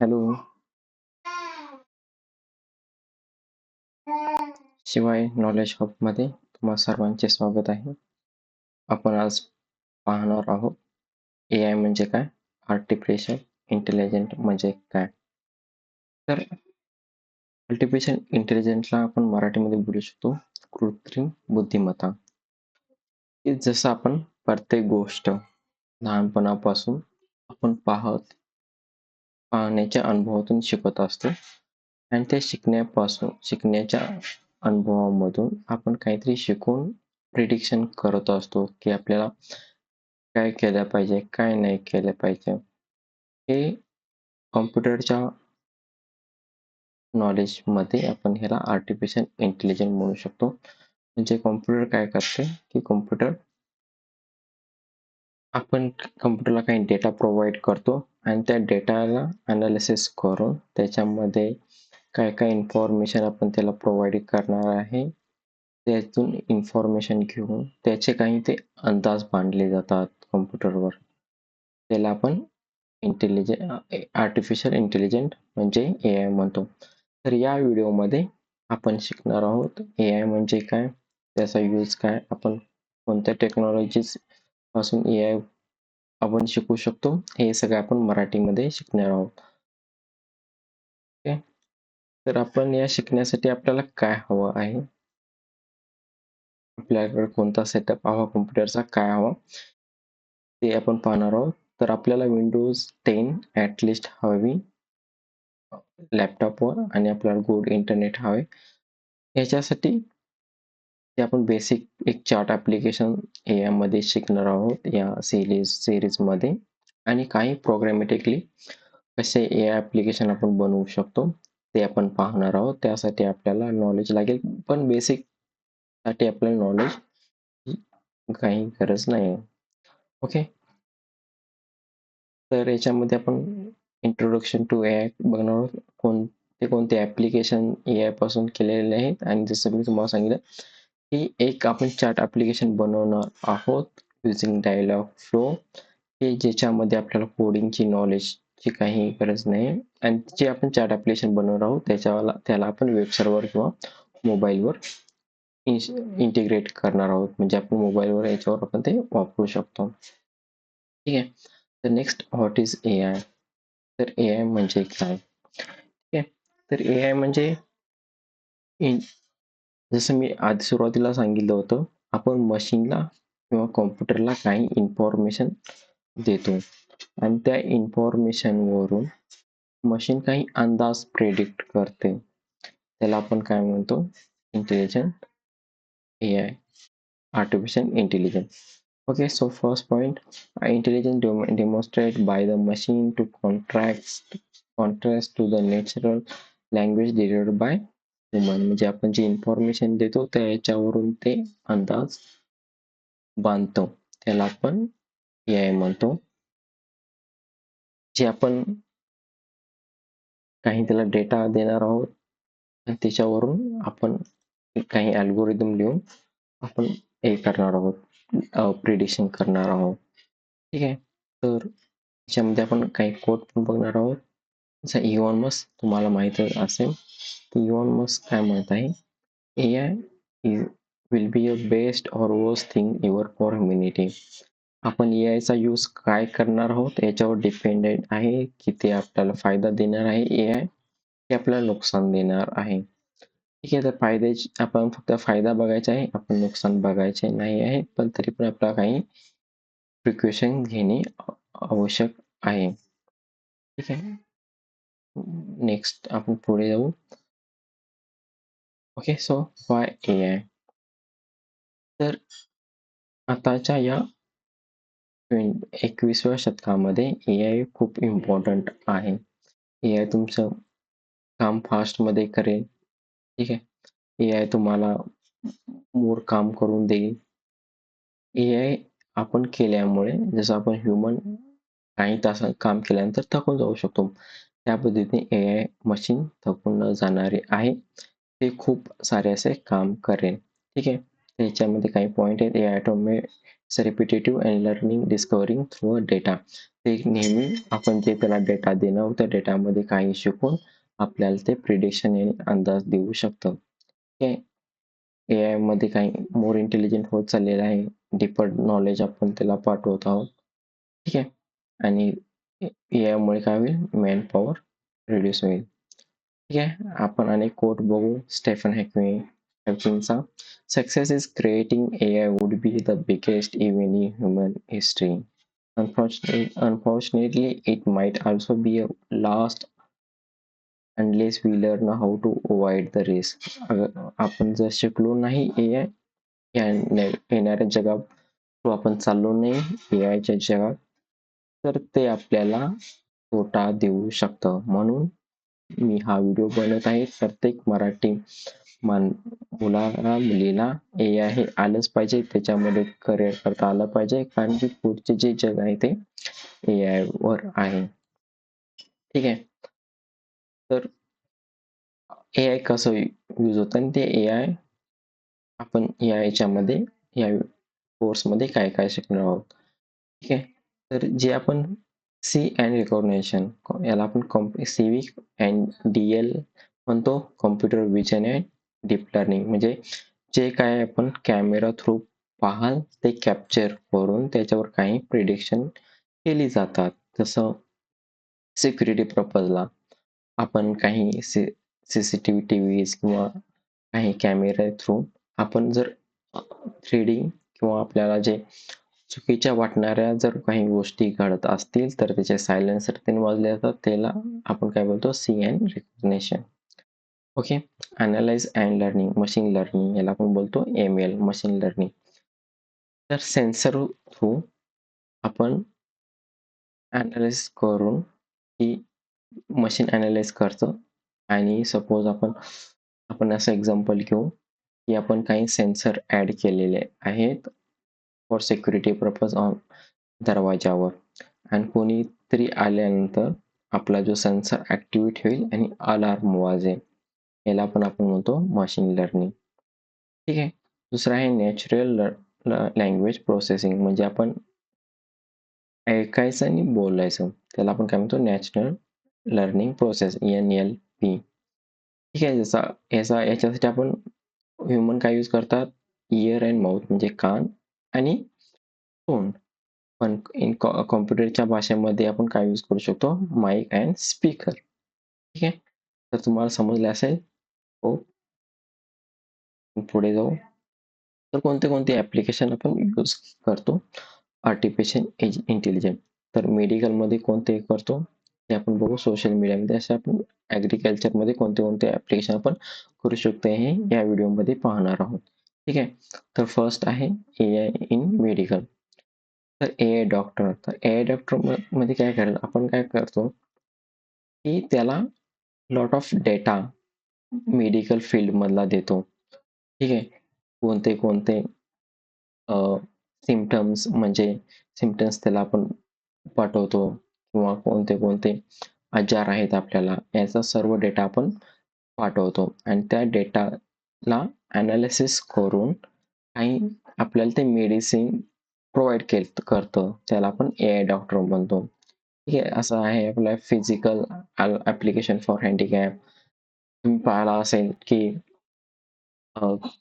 Hello. शिवाय knowledge हबमध्ये तुम्हा सर्वांचे स्वागत आहे. आपण आज पाहणार आहोत ए आय म्हणजे काय? आर्टिफिशियल इंटेलिजंट म्हणजे काय? तर आर्टिफिशियल इंटेलिजंटला आपण मराठीमध्ये बोलू शकतो कृत्रिम बुद्धिमत्ता. जसं आपण प्रत्येक गोष्ट लहानपणापासून आपण पाहत पाहण्याच्या अनुभवातून शिकत असतो. आणि त्या शिकण्यापासून शिकण्याच्या अनुभवामधून आपण काहीतरी शिकून प्रिडिक्शन करत असतो की आपल्याला काय केलं पाहिजे काय नाही केलं पाहिजे. हे कॉम्प्युटरच्या नॉलेजमध्ये आपण ह्याला आर्टिफिशियल इंटेलिजन्स म्हणू शकतो. म्हणजे कॉम्प्युटर काय करते की कॉम्प्युटर आपण कम्प्युटरला काही डेटा प्रोव्हाइड करतो. आणि त्या डेटाला अनालिसिस करून त्याच्यामध्ये काय काय इन्फॉर्मेशन आपण त्याला प्रोव्हाइड करणार आहे त्यातून इन्फॉर्मेशन घेऊन त्याचे काही ते अंदाज बांधले जातात कम्प्युटरवर त्याला आपण इंटेलिजंट आर्टिफिशियल इंटेलिजंट म्हणजे ए आय म्हणतो. तर या व्हिडिओमध्ये आपण शिकणार आहोत ए आय म्हणजे काय त्याचा यूज काय आपण कोणत्या टेक्नॉलॉजीजपासून ए आय आपण शिकू शकतो. हे सगळं आपण मराठीमध्ये शिकणार आहोत. ओके. तर आपण या शिकण्यासाठी आपल्याला काय हवं आहे? आपल्याकडे कोणता सेटअप हवा? कम्प्युटरचा काय हवा? ते आपण पाहणार आहोत. तर आपल्याला विंडोज टेन ॲटलिस्ट हवी. लॅपटॉपवर आणि आपल्याला गुड इंटरनेट हवे. याच्यासाठी आपण बेसिक एक चार्ट ॲप्लिकेशन यामध्ये शिकणार आहोत या सिरीज सिरीजमध्ये आणि काही प्रोग्रॅमॅटिकली कसे ए आय ॲप्लिकेशन आपण बनवू शकतो ते आपण पाहणार आहोत. त्यासाठी आपल्याला नॉलेज लागेल. पण बेसिकसाठी आपल्याला नॉलेज काही गरज नाही ओके तर याच्यामध्ये आपण इंट्रोडक्शन टू ए आय बघणार आहोत. कोणते कोणते ॲप्लिकेशन ए आयपासून केलेले आहेत? आणि जसं मी तुम्हाला सांगितलं की एक आपण चार्ट ॲप्लिकेशन बनवणार आहोत युझिंग डायलॉग फ्लो की ज्याच्यामध्ये आपल्याला कोडिंगची नॉलेजची काही गरज नाही. आणि जे आपण चार्ट ॲप्लिकेशन बनवणार आहोत त्याच्याला त्याला आपण वेब सर्व्हर किंवा मोबाईलवर इंटिग्रेट करणार आहोत. म्हणजे आपण मोबाईलवर याच्यावर आपण ते वापरू शकतो. ठीक आहे. तर next what is A I तर ए आय म्हणजे काय? ठीक आहे. तर ए आय म्हणजे इन जसं मी आधी सुरुवातीला सांगितलं होतं आपण मशीनला किंवा कॉम्प्युटरला काही इन्फॉर्मेशन देतो. आणि त्या इन्फॉर्मेशनवरून मशीन काही अंदाज प्रेडिक्ट करते. त्याला आपण काय म्हणतो? Intelligent A I artificial intelligence okay so first point intelligence dem- demonstrated by the machine to contrast contrast to the natural language delivered by woman म्हणजे आपण जे इन्फॉर्मेशन देतो त्याच्यावरून ते अंदाज बांधतो. त्याला आपण ए आय म्हणतो. जे आपण काही त्याला डेटा देणार आहोत त्याच्यावरून आपण काही अल्गोरिदम लिहून आपण हे करणार आहोत प्रिडिक्शन करणार आहोत. ठीक आहे? तर त्याच्यामध्ये आपण काही कोट पण बघणार आहोत. जसं इव्हन मस तुम्हाला माहीत असेल. की इव्हन काय म्हणत आहे A I will be a best or worst thing your for humanity आपण ए आयचा यूज काय करणार आहोत? याच्यावर डिपेंडेंट आहे की ते आपल्याला फायदा देणार आहे. ए आय की आपल्याला नुकसान देणार आहे. ठीक आहे तर फायदे आपण फक्त फायदा बघायचा आहे. आपण नुकसान बघायचे नाही आहे पण तरी पण आपल्याला काही प्रिक्युशन घेणे आवश्यक आहे. ठीक आहे. नेक्स्ट आपण पुढे जाऊ. Okay so why A I तर आताच्या या एकविसव्या शतकामध्ये ए आय खूप इम्पॉर्टंट आहे. ए आय तुमचं काम फास्टमध्ये करेल. ठीक आहे? ए आय तुम्हाला मोर काम करून देईल. ए आय आपण केल्यामुळे जसं आपण ह्युमन काही तास काम केल्यानंतर थकून जाऊ शकतो. त्या पद्धतीने ए आय मशीन थकून न जाणारे आहे. ते खूप सारे असे काम करेल. ठीक आहे? त्याच्यामध्ये काही पॉईंट आहेत. A I automates repetitive and learning discovering through data ते नेहमी आपण जे त्याला डेटा देणार त्या डेटामध्ये काही शिकून आपल्याला ते प्रिडिक्शन आणि अंदाज देऊ शकतं. ए आयमध्ये काही मोर इंटेलिजंट होत चाललेलं आहे. डीपर नॉलेज आपण त्याला पाठवत आहोत. ठीक आहे? आणि ए आय मुळे काय होईल? मॅन पॉवर रिड्यूस होईल. ठीक आहे. आपण अनेक कोट बघू. स्टेफन हॅकवे हॅकिंगचा success is creating A I would be the biggest event in human history Unfortunately, unfortunately, it might also be a lost unless we learn how to avoid the risk. आपण जर शिकलो नाही ए I येणाऱ्या जगात आपण चाललो नाही ए आयच्या जगात तर ते आपल्याला तोटा देऊ शकतं. म्हणून मी हा व्हिडिओ बनवत आहे. प्रत्येक मराठी मान मुलाला मुलीला ए आय आलंच पाहिजे. त्याच्यामध्ये करिअर करता आलं पाहिजे. कारण की पुढचे जे जग आहे ते ए आय वर आहे. ठीक आहे. तर ए आय कसं यूज होतं आणि ते ए आय आपण या याच्यामध्ये या कोर्समध्ये काय काय शिकणार आहोत? ठीक आहे. तर जे आपण सी अँड रेकॉग्नेशन याला आपण कॉम्प सिविक अँड डी एल म्हणतो. Computer vision and deep learning म्हणजे जे काय आपण कॅमेरा थ्रू पाहाल ते कॅप्चर करून त्याच्यावर काही प्रिडिक्शन केली जातात. जसं सिक्युरिटी पर्पजला आपण काही C C C T V T Vs किंवा काही कॅमेरा थ्रू आपण जर थ्रीडिंग किंवा आपल्याला जे चुकीच्या वाटणाऱ्या जर काही गोष्टी घडत असतील तर त्याचे सायलेन्सर त्यांनी वाजले जातात. त्याला आपण काय बोलतो? C and recognition okay analyse and learning machine learning याला आपण बोलतो एम एल मशीन लर्निंग तर सेन्सर थ्रू आपण अनालाइज करून ही मशीन अनालाइज करतो. आणि सपोज आपण आपण असं एक्झाम्पल घेऊ की आपण काही सेन्सर ॲड केलेले आहेत. फॉर सिक्युरिटी पर्पज ऑन दरवाजावर आणि कोणीतरी आल्यानंतर आपला जो सेन्सर ॲक्टिवेट होईल आणि अलार्म वाजेल. याला पण आपण म्हणतो मशीन लर्निंग ठीक आहे? दुसरं आहे नॅचरल लँग्वेज प्रोसेसिंग म्हणजे आपण ऐकायचं आणि बोलायचं. त्याला आपण काय म्हणतो? Natural learning process N L P ठीक आहे? जसा याचा याच्यासाठी आपण ह्युमन काय यूज करतात? इयर अँड माउथ म्हणजे कान. आणि तोंड पण इन कॉम्प्युटरच्या भाषेमध्ये आपण काय यूज करू शकतो? माईक अँड स्पीकर ठीक आहे? तर तुम्हाला समजले असेल? हो. पुढे जाऊ. तर कोणते कोणते ॲप्लिकेशन आपण यूज करतो? आर्टिफिशियल इंटेलिजन्स तर मेडिकलमध्ये कोणते करतो? ते आपण बघू. सोशल मीडियामध्ये असे आपण ॲग्रिकल्चरमध्ये कोणते कोणते ॲप्लिकेशन आपण करू शकतो हे या व्हिडिओमध्ये पाहणार आहोत. ठीक आहे. तर फर्स्ट आहे ए आय इन मेडिकल तर ए आय डॉक्टर तर ए आय डॉक्टरमध्ये काय करेल आपण काय करतो? की त्याला लॉट ऑफ डेटा मेडिकल फील्डमधला देतो. ठीक आहे? कोणते कोणते सिमटम्स म्हणजे सिमटम्स त्याला आपण पाठवतो किंवा कोणते कोणते आजार आहेत आपल्याला याचा सर्व डेटा आपण पाठवतो. आणि त्या डेटाला अनालिसिस करून काही आपल्याला ते मेडिसिन प्रोव्हाइड केल करतं. त्याला आपण ए आय डॉक्टर म्हणतो. ठीक आहे असं आहे आपल्या फिजिकल ॲप्लिकेशन फॉर हँडिकॅप तुम्ही पाहिला असेल की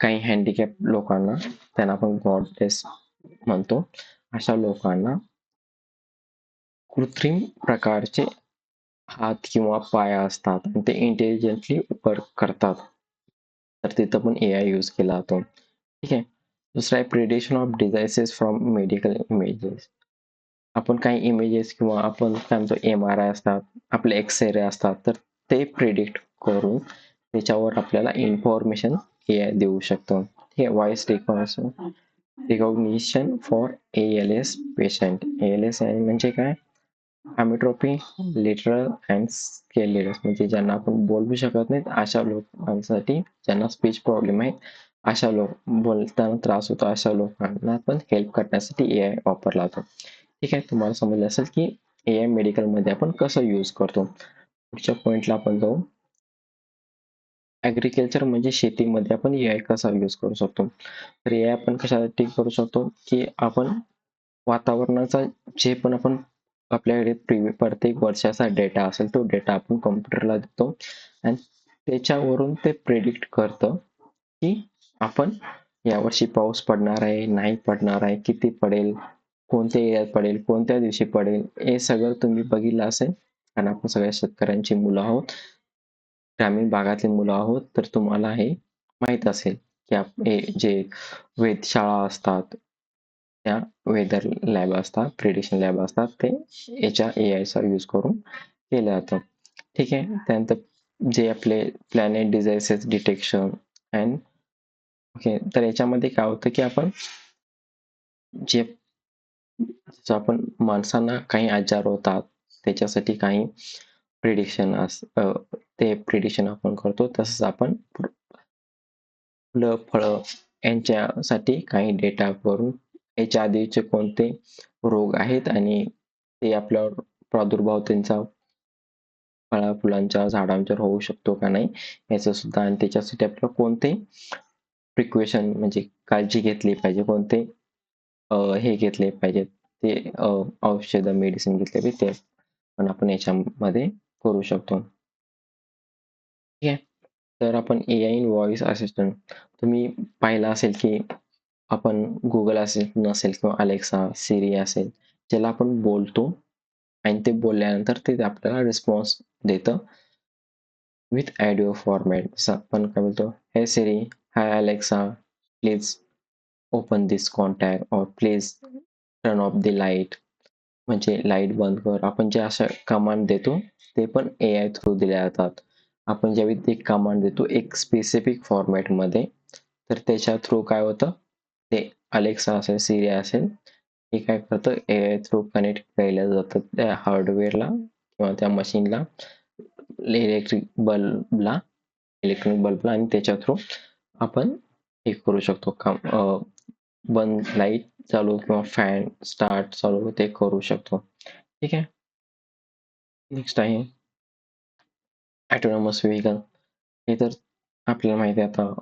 काही हँडिकॅप लोकांना त्यांना आपण गॉडलेस म्हणतो. अशा लोकांना कृत्रिम प्रकारचे हात किंवा पाय असतात आणि ते इंटेलिजंटली वर्क करतात. तर तिथं पण ए आय यूज केला जातो ठीक आहे. दुसरा आहे prediction of diseases from medical images आपण काही इमेजेस किंवा आपण काय म्हणतो एम आर आय असतात आपले एक्सरे असतात तर ते प्रिडिक्ट करून त्याच्यावर आपल्याला इन्फॉर्मेशन ए आय देऊ शकतो. ठीक आहे voice recognition recognition for A L S patient A L S म्हणजे काय? ॲमिट्रोपी लिटरल अँड स्केलेडस म्हणजे ज्यांना आपण बोलू शकत नाहीत अशा लोकांसाठी ज्यांना स्पीच प्रॉब्लेम आहे अशा लोक बोलताना त्रास होतो अशा लोकांना आपण हेल्प करण्यासाठी ए आय वापरला जातो ठीक आहे तुम्हाला समजलं असेल की ए आय मेडिकलमध्ये आपण कसं यूज करतो? पुढच्या पॉईंटला आपण जाऊ. ॲग्रिकल्चर म्हणजे शेतीमध्ये आपण ए आय कसा यूज करू शकतो? तर ए आय आपण कशासाठी करू शकतो? की आपण वातावरणाचा जे पण आपण आपल्याकडे प्रिव्ही प्रत्येक वर्षाचा डेटा असेल तो डेटा आपण कॉम्प्युटरला देतो. आणि त्याच्यावरून ते प्रेडिक्ट करतं की आपण यावर्षी पाऊस पडणार आहे नाही पडणार आहे किती पडेल कोणत्या एरियात पडेल कोणत्या दिवशी पडेल हे सगळं तुम्ही बघितलं असेल. कारण आपण सगळ्या शेतकऱ्यांची मुलं आहोत. ग्रामीण भागातली मुलं आहोत तर तुम्हाला हे माहीत असेल की आप हे जे वेधशाळा असतात त्या वेदर लॅब असतात प्रिडिक्शन लॅब असतात ते याच्या ए आयचा यूज करून केलं जातं. ठीक आहे? त्यानंतर जे आपले planet diseases detection and okay तर याच्यामध्ये काय होतं की आपण जे आपण माणसांना काही आजार होतात त्याच्यासाठी काही प्रिडिक्शन अस ते प्रिडिक्शन आपण करतो तसंच आपण फुलं फळं यांच्यासाठी काही डेटा करून याच्या आधीचे कोणते रोग आहेत आणि ते आपल्यावर प्रादुर्भाव त्यांचा फळा फुलांच्या झाडांवर होऊ शकतो का नाही याचं सुद्धा आणि त्याच्यासाठी आपल्याला कोणते प्रिक्वेशन म्हणजे काळजी घेतली पाहिजे कोणते हे घेतले पाहिजेत ते औषध मेडिसिन घेतले पाहिजे ते पण आपण याच्यामध्ये करू शकतो. ठीक आहे. तर आपण A I in voice assistant तुम्ही पाहिलं असेल की आपण गुगल असेल नसेल किंवा अलेक्सा सिरी असेल ज्याला आपण बोलतो आणि ते बोलल्यानंतर ते आपल्याला रिस्पॉन्स देतं विथ ॲडिओ फॉर्मॅट जसं आपण काय बोलतो hey Siri hi Alexa please open this contact or please turn off the light म्हणजे लाइट बंद कर. आपण जे असं कमांड देतो ते पण ए आय थ्रू दिल्या जातात. आपण ज्यावेळी एक कमांड देतो एक स्पेसिफिक फॉर्मॅटमध्ये तर त्याच्या थ्रू काय होतं? ते अलेक्सा असेल सिरी असेल हे काय करतं ए आय थ्रू कनेक्ट केलं जातं त्या हार्डवेअरला किंवा त्या मशीनला इलेक्ट्रिक बल्बला इलेक्ट्रॉनिक बल्बला आणि त्याच्या थ्रू आपण हे करू शकतो. काम बंद लाइट चालू किंवा फॅन स्टार्ट चालू ते करू शकतो. ठीक आहे? नेक्स्ट आहे. ॲटोनॉमस व्हेकल हे तर आपल्याला माहिती आहे आता.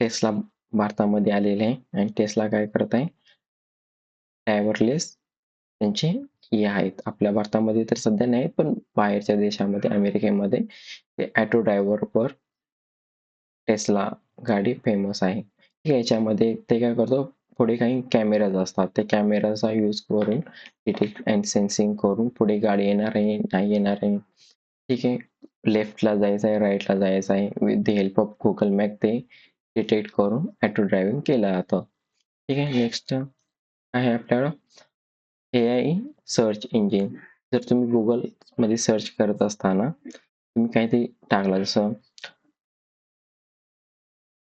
टेस्ला भारतामध्ये आलेले आहे आणि टेस्ला काय करत आहे ड्रायव्हरलेस त्यांचे हे आहेत. आपल्या भारतामध्ये तर सध्या नाही पण बाहेरच्या देशामध्ये अमेरिकेमध्ये ते ॲटो ड्रायव्हरवर टेस्ला गाडी फेमस आहे. ठीक आहे याच्यामध्ये ते काय करतो? पुढे काही कॅमेराज असतात. त्या कॅमेराचा यूज करून डिटेक्ट अँड सेन्सिंग करून पुढे गाडी येणार आहे नाही येणार आहे. ठीक आहे. लेफ्टला जायचं आहे राईटला जायचं आहे. With the help of Google map ते डिटेक्ट करून ॲटो ड्रायव्हिंग केलं जातं. ठीक आहे नेक्स्ट आहे आपल्याला ए आय सर्च इंजिन जर तुम्ही गुगलमध्ये सर्च करत असताना तुम्ही काहीतरी टाकलं जसं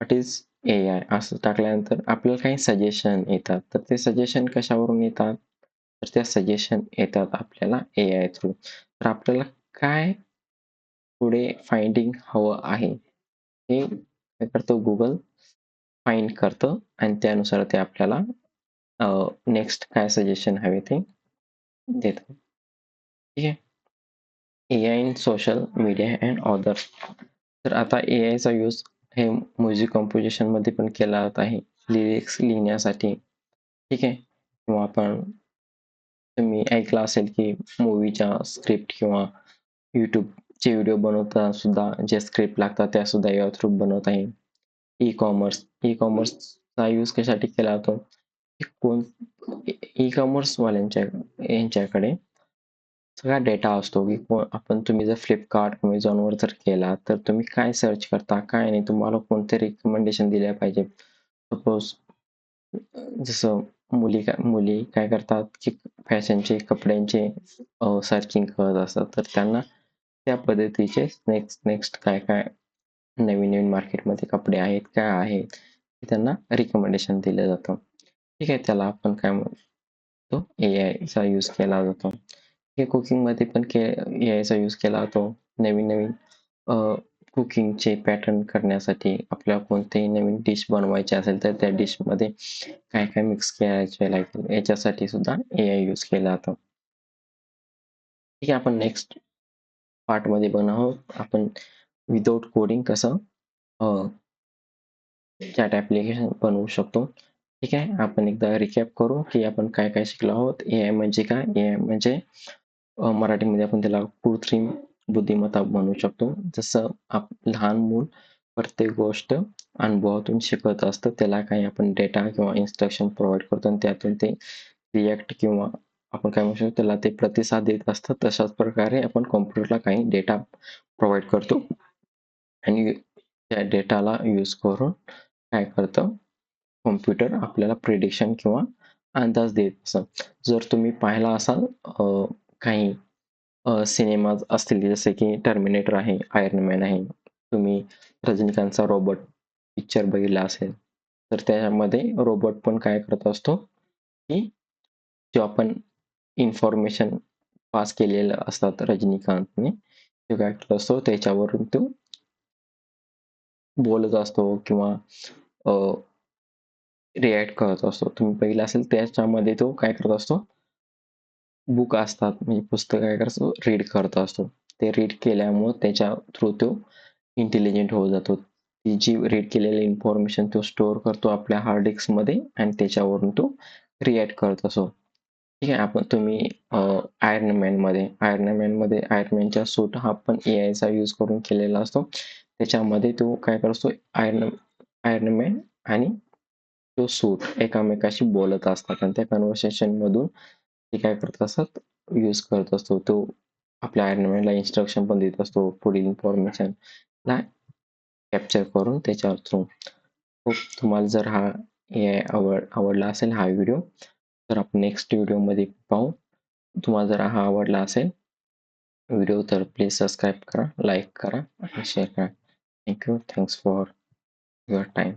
वॉट इज ए आय असं टाकल्यानंतर आपल्याला काही सजेशन येतात. तर ते सजेशन कशावरून येतात? तर त्या सजेशन येतात आपल्याला ए आय थ्रू तर आपल्याला काय पुढे फाइंडिंग हवं आहे? हे काय करतं? गुगल फाइंड करतं आणि त्यानुसार ते आपल्याला नेक्स्ट काय सजेशन हवे ते देतं. ठीक आहे? A I in social media and other तर आता ए आयचा यूज हे म्युझिक कम्पोजिशनमध्ये पण केला जात आहे. लिरिक्स लिहिण्यासाठी. ठीक आहे? किंवा आपण तुम्ही ऐकलं असेल की मूवीच्या स्क्रिप्ट किंवा यूट्यूब जे व्हिडिओ बनवताना सुद्धा जे स्क्रिप्ट लागतात त्या सुद्धा या थ्रू बनवत आहे. ई कॉमर्स ई कॉमर्सचा यूज कशासाठी केला जातो कोण ई कॉमर्सवाल्यांच्या यांच्याकडे सगळा डेटा असतो की आपण तुम्ही जर फ्लिपकार्ट अमेझॉनवर जर केला तर तुम्ही काय सर्च करता काय नाही तुम्हाला कोणते रिकमेंडेशन दिल्या पाहिजे सपोज जसं मुली का मुली काय करतात की फॅशनचे कपड्यांचे सर्चिंग करत असतात तर त्यांना त्या पद्धतीचे नेक्स्ट नेक्स्ट काय काय नवीन नवीन मार्केटमध्ये कपडे आहेत काय आहेत. त्यांना रिकमेंडेशन दिलं जातं. ठीक आहे त्याला आपण काय म्हणतो? ए आयचा यूज केला जातो. हे कुकिंगमध्ये पण के ए आयचा यूज केला जातो. नवीन नवीन कुकिंगचे पॅटर्न करण्यासाठी आपल्याला कोणतेही नवीन डिश बनवायचे असेल तर त्या डिशमध्ये काय काय मिक्स करायचे लागेल याच्यासाठी सुद्धा ए आय यूज केला जातो. ठीक आहे आपण नेक्स्ट पार्टमध्ये बनवू. आपण विदाउट कोडिंग कसं चॅट ॲप्लिकेशन बनवू शकतो. ठीक आहे? आपण एकदा रिकॅप करू की आपण काय काय शिकलो आहोत. ए आय म्हणजे काय? ए आय म्हणजे मराठीमध्ये आपण त्याला कृत्रिम बुद्धिमत्ता म्हणू शकतो. जसं आप लहान मूल प्रत्येक गोष्ट अनुभवातून शिकत असतं. त्याला काही आपण डेटा किंवा इन्स्ट्रक्शन प्रोव्हाइड करतो आणि त्यातून ते रिॲक्ट किंवा आपण काय म्हणू शकतो त्याला ते प्रतिसाद देत असतात तशाच प्रकारे आपण कॉम्प्युटरला काही डेटा प्रोव्हाइड करतो. आणि त्या डेटाला यूज करून काय करतं? कॉम्प्युटर आपल्याला प्रिडिक्शन किंवा अंदाज देत असत. जर तुम्ही पाहिला असाल काही सिनेमाज असतील जसे की टर्मिनेटर आहे आयर्न मॅन आहे तुम्ही रजनीकांतचा रोबोट पिक्चर बघितला असेल तर त्याच्यामध्ये रोबोट पण काय करत असतो की जो आपण इन्फॉर्मेशन पास केलेलं असतात रजनीकांतने. तो काय करत असतो त्याच्यावरून तो बोलत असतो किंवा रिॲक्ट करत असतो. तुम्ही पहिला असेल त्याच्यामध्ये तो काय करत असतो? बुक असतात. म्हणजे पुस्तक काय करतो रीड करत असतो. ते रीड केल्यामुळे त्याच्या थ्रू तो इंटेलिजंट होत जातो. ती जी रीड केलेली इन्फॉर्मेशन तो स्टोअर करतो आपल्या हार्ड डिस्कमध्ये आणि त्याच्यावरून तो रिॲक्ट करत असतो. ठीक आहे आपण तुम्ही आयर्न मॅनमध्ये आयर्न मॅनमध्ये आयर्न सूट हा पण ए आयचा यूज करून केलेला असतो. त्याच्यामध्ये तो काय करतो आयर्न आयर्न मॅन आणि तो सूट एकामेकाशी बोलत असतात आणि त्या कन्व्हर्सेशन मधून ते काय करत असतात यूज करत असतो. तो आपल्या आयर्नमॅनला इन्स्ट्रक्शन पण देत असतो पुढील इन्फॉर्मेशनला कॅप्चर करून त्याच्या थ्रू खूप तुम्हाला जर हा ए आय आवड आवडला असेल हा व्हिडिओ तर आपण नेक्स्ट व्हिडिओमध्ये पाहू. तुम्हाला जर हा आवडला असेल व्हिडिओ तर प्लीज सबस्क्राईब करा लाईक करा आणि शेअर करा. Thank you thanks for your time